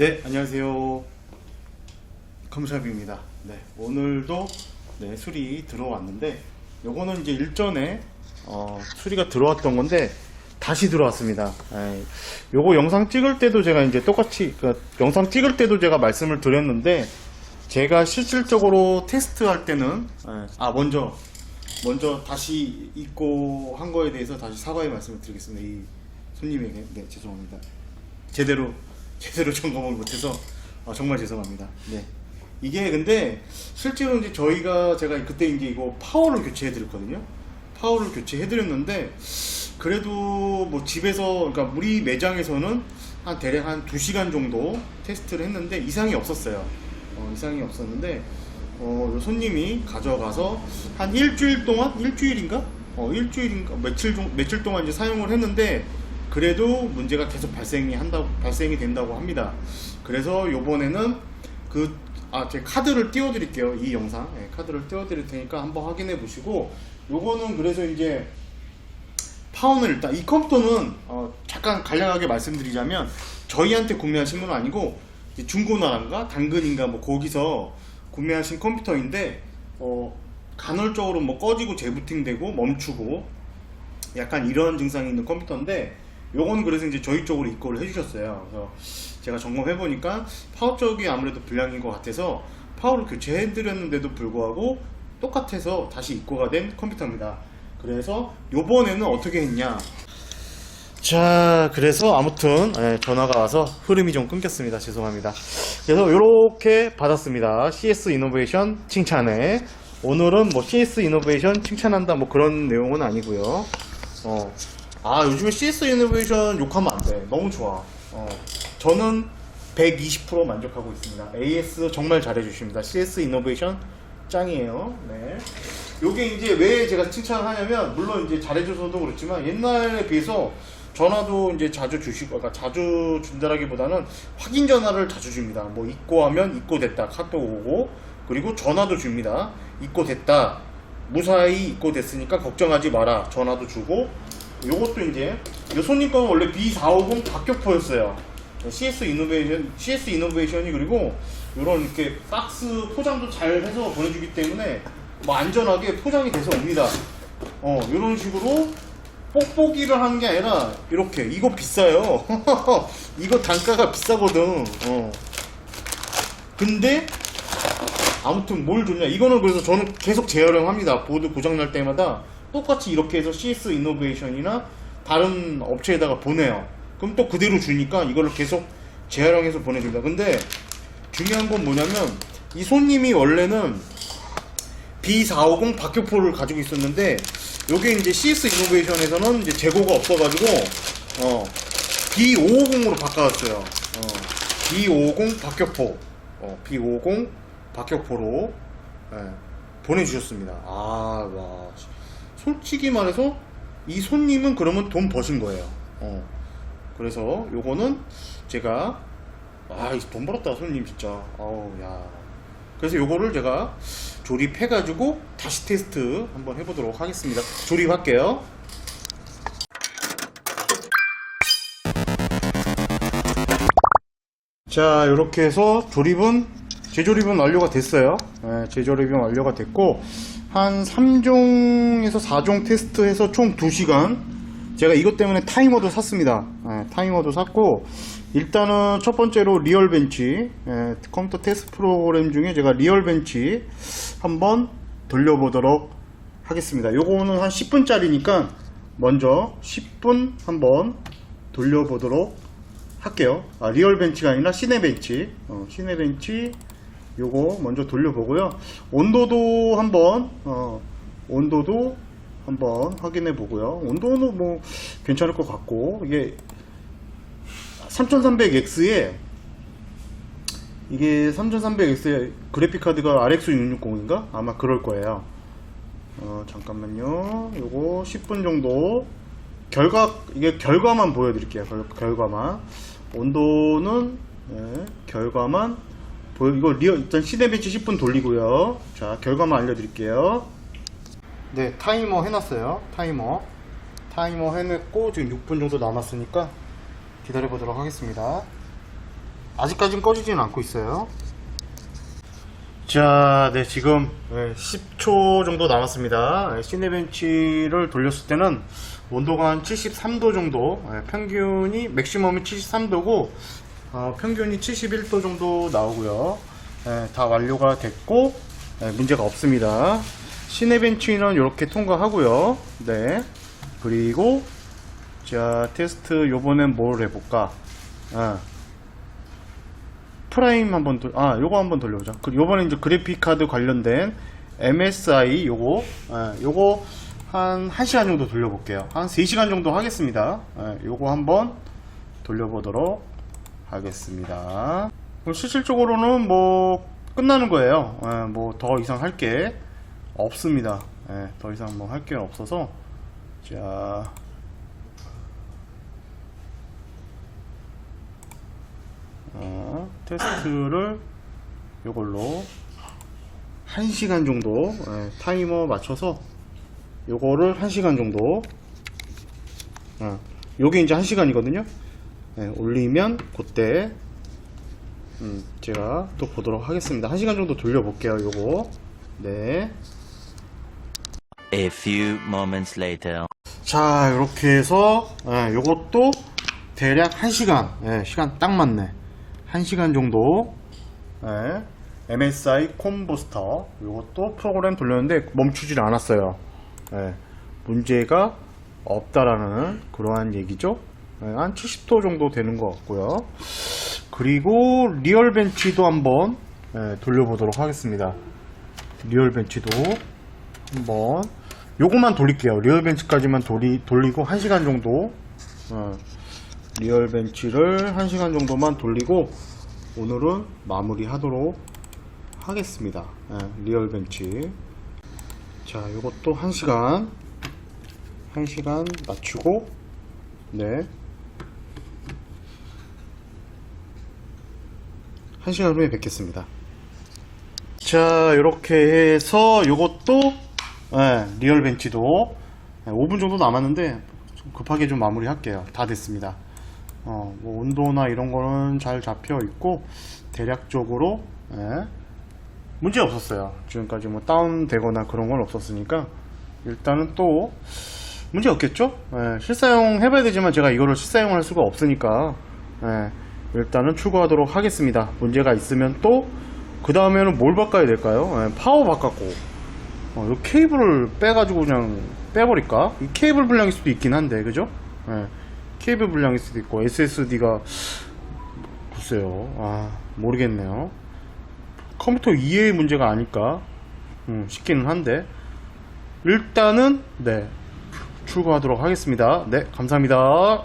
네, 안녕하세요. 컴샵입니다. 네, 오늘도 네, 술이 들어왔는데, 요거는 이제 일전에 어, 수리가 들어왔던 건데, 다시 들어왔습니다. 에이, 요거 영상 찍을 때도 제가 이제 똑같이, 그 영상 찍을 때도 제가 말씀을 드렸는데, 제가 실질적으로 테스트할 때는, 에, 아, 먼저, 먼저 다시 입고 한 거에 대해서 다시 사과의 말씀을 드리겠습니다. 이 손님에게. 네, 죄송합니다. 제대로 제대로 점검을 못해서 어, 정말 죄송합니다. 네. 이게 근데 실제로 이제 저희가 제가 그때 이제 이거 파워를 교체해 드렸거든요. 파워를 교체해 드렸는데 그래도 뭐 집에서 그러니까 우리 매장에서는 한 대략 한 2시간 정도 테스트를 했는데 이상이 없었어요. 어, 이상이 없었는데 어, 요 손님이 가져가서 한 일주일 동안 일주일인가? 어, 일주일인가 며칠 종 며칠 동안 이제 사용을 했는데 그래도 문제가 계속 발생이 한다고 발생이 된다고 합니다. 그래서 요번에는 그 아, 제 카드를 띄워 드릴게요. 이 영상. 예, 카드를 띄워 드릴 테니까 한번 확인해 보시고 요거는 그래서 이제 파운을 일단 이 컴퓨터는 어, 잠깐 간략하게 말씀드리자면 저희한테 구매하신 건 아니고 중고나라인가 당근인가 뭐 거기서 구매하신 컴퓨터인데 어, 간헐적으로 뭐 꺼지고 재부팅되고 멈추고 약간 이런 증상이 있는 컴퓨터인데 요거는 그래서 이제 저희 쪽으로 입고를 해주셨어요. 그래서 제가 점검해 보니까 파워 쪽이 아무래도 불량인 것 같아서 파워를 교체해 드렸는데도 불구하고 똑같아서 다시 입고가 된 컴퓨터입니다. 그래서 요번에는 어떻게 했냐? 자, 그래서 아무튼 예, 전화가 와서 흐름이 좀 끊겼습니다. 죄송합니다. 그래서 이렇게 받았습니다. CS 이노베이션 칭찬에 오늘은 뭐 CS 이노베이션 칭찬한다 뭐 그런 내용은 아니고요. 어. 아, 요즘에 CS 이노베이션 욕하면 안 돼. 너무 좋아. 어. 저는 120% 만족하고 있습니다. AS 정말 잘해주십니다. CS 이노베이션 짱이에요. 네. 요게 이제 왜 제가 칭찬을 하냐면, 물론 이제 잘해줘서도 그렇지만, 옛날에 비해서 전화도 이제 자주 주시고, 그러니까 자주 준다라기보다는 확인 전화를 자주 줍니다. 뭐, 입고 하면 입고 됐다. 카톡 오고, 그리고 전화도 줍니다. 입고 됐다. 무사히 입고 됐으니까 걱정하지 마라. 전화도 주고, 요것도 이제, 요 손님 거는 원래 B450 박격포였어요. CS 이노베이션, CS 이노베이션이 그리고 요런 이렇게 박스 포장도 잘 해서 보내주기 때문에 뭐 안전하게 포장이 돼서 옵니다. 어, 요런 식으로 뽁뽁이를 하는 게 아니라 이렇게 이거 비싸요. 이거 단가가 비싸거든. 어. 근데 아무튼 뭘 좋냐 이거는 그래서 저는 계속 재활용합니다 보드 고장 날 때마다 똑같이 이렇게 해서 CS 이노베이션이나 다른 업체에다가 보내요 그럼 또 그대로 주니까 이거를 계속 재활용해서 보내줍니다 근데 중요한 건 뭐냐면 이 손님이 원래는 B450 박격포를 가지고 있었는데 요게 이제 CS 이노베이션에서는 이제 재고가 없어가지고 어 B550으로 바꿔왔어요 어, B550 박격포 어, B50 박격포로 예, 보내주셨습니다. 아, 와. 솔직히 말해서 이 손님은 그러면 돈 버신 거예요. 어. 그래서 요거는 제가 아, 이돈 벌었다 손님 진짜. 아우, 야. 그래서 요거를 제가 조립해 가지고 다시 테스트 한번 해 보도록 하겠습니다. 조립할게요. 자, 이렇게 해서 조립은 재조립은 완료가 됐어요. 예, 재조립이 완료가 됐고 한 3종에서 4종 테스트해서 총 2시간 제가 이것 때문에 타이머도 샀습니다. 예, 타이머도 샀고 일단은 첫 번째로 리얼 벤치 예, 컴퓨터 테스트 프로그램 중에 제가 리얼 벤치 한번 돌려보도록 하겠습니다. 요거는 한 10분짜리니까 먼저 10분 한번 돌려보도록 할게요. 아, 리얼 벤치가 아니라 시네 벤치. 어, 시네 벤치 요거 먼저 돌려보고요. 온도도 한번 어, 온도도 한번 확인해 보고요. 온도는 뭐 괜찮을 것 같고 이게 3300X에 이게 3300X에 그래픽 카드가 RX 660인가? 아마 그럴 거예요. 어, 잠깐만요. 요거 10분 정도 결과 이게 결과만 보여드릴게요. 결, 결과만 온도는 네, 결과만 이거 리얼 일단 시대 배치 10분 돌리고요. 자 결과만 알려드릴게요. 네 타이머 해놨어요. 타이머 타이머 해냈고 지금 6분 정도 남았으니까 기다려 보도록 하겠습니다. 아직까지는 꺼지지는 않고 있어요. 자, 네, 지금 10초 정도 남았습니다. 네, 시네벤치를 돌렸을 때는 온도가 한 73도 정도, 네, 평균이, 맥시멈이 73도고, 어, 평균이 71도 정도 나오고요. 네, 다 완료가 됐고, 네, 문제가 없습니다. 시네벤치는 이렇게 통과하고요. 네. 그리고, 자, 테스트 요번엔 뭘 해볼까? 아, 프라임 한번 돌, 아, 요거 한번 돌려보자. 그, 요번에 이제 그래픽 카드 관련된 MSI 요거, 예, 요거 한 1시간 정도 돌려볼게요. 한 3시간 정도 하겠습니다. 예, 요거 한번 돌려보도록 하겠습니다. 실질적으로는 뭐, 끝나는 거예요. 예, 뭐, 더 이상 할 게 없습니다. 예, 더 이상 뭐 할 게 없어서, 자, 어, 테스트를 요걸로 1시간 정도 예, 타이머 맞춰서 요거를 1시간 정도 어, 요게 이제 1시간이거든요 예, 올리면 그때 음, 제가 또 보도록 하겠습니다. 1시간 정도 돌려볼게요 요거. 네. A few moments later. 자 이렇게 해서 예, 요것도 대략 1시간 예, 시간 딱 맞네. 1시간 정도 예, MSI 콤부스터 요것도 프로그램 돌렸는데 멈추질 않았어요. 예, 문제가 없다라는 그러한 얘기죠. 예, 한 70도 정도 되는 것 같고요 그리고 리얼 벤치도 한번 예, 돌려보도록 하겠습니다 리얼 벤치도 한번 요것만 돌릴게요. 리얼 벤치까지만 돌리, 돌리고 1시간 정도 어, 리얼 벤치를 1시간 정도만 돌리고 오늘은 마무리 하도록 하겠습니다. 예, 리얼 벤치 자 요것도 1시간 1시간 맞추고 네 1시간 후에 뵙겠습니다. 자 이렇게 해서 요것도 예, 리얼 벤치도 예, 5분 정도 남았는데 좀 급하게 좀 마무리 할게요. 다 됐습니다. 어, 뭐 온도나 이런 거는 잘 잡혀 있고 대략적으로 예, 문제 없었어요. 지금까지 뭐 다운되거나 그런 건 없었으니까 일단은 또 문제 없겠죠? 예, 실사용 해봐야 되지만 제가 이거를 실사용을 할 수가 없으니까 예, 일단은 출고하도록 하겠습니다 문제가 있으면 또 그 다음에는 뭘 바꿔야 될까요 예, 파워 바꿨고 어, 이 케이블을 빼가지고 그냥 빼버릴까? 이 케이블 불량일 수도 있긴 한데, 그죠? 예. 케이블 불량일 수도 있고, SSD가, 글쎄요. 아, 모르겠네요. 컴퓨터 이해의 문제가 아닐까? 음, 싶기는 한데. 일단은, 네. 출고하도록 하겠습니다. 네, 감사합니다.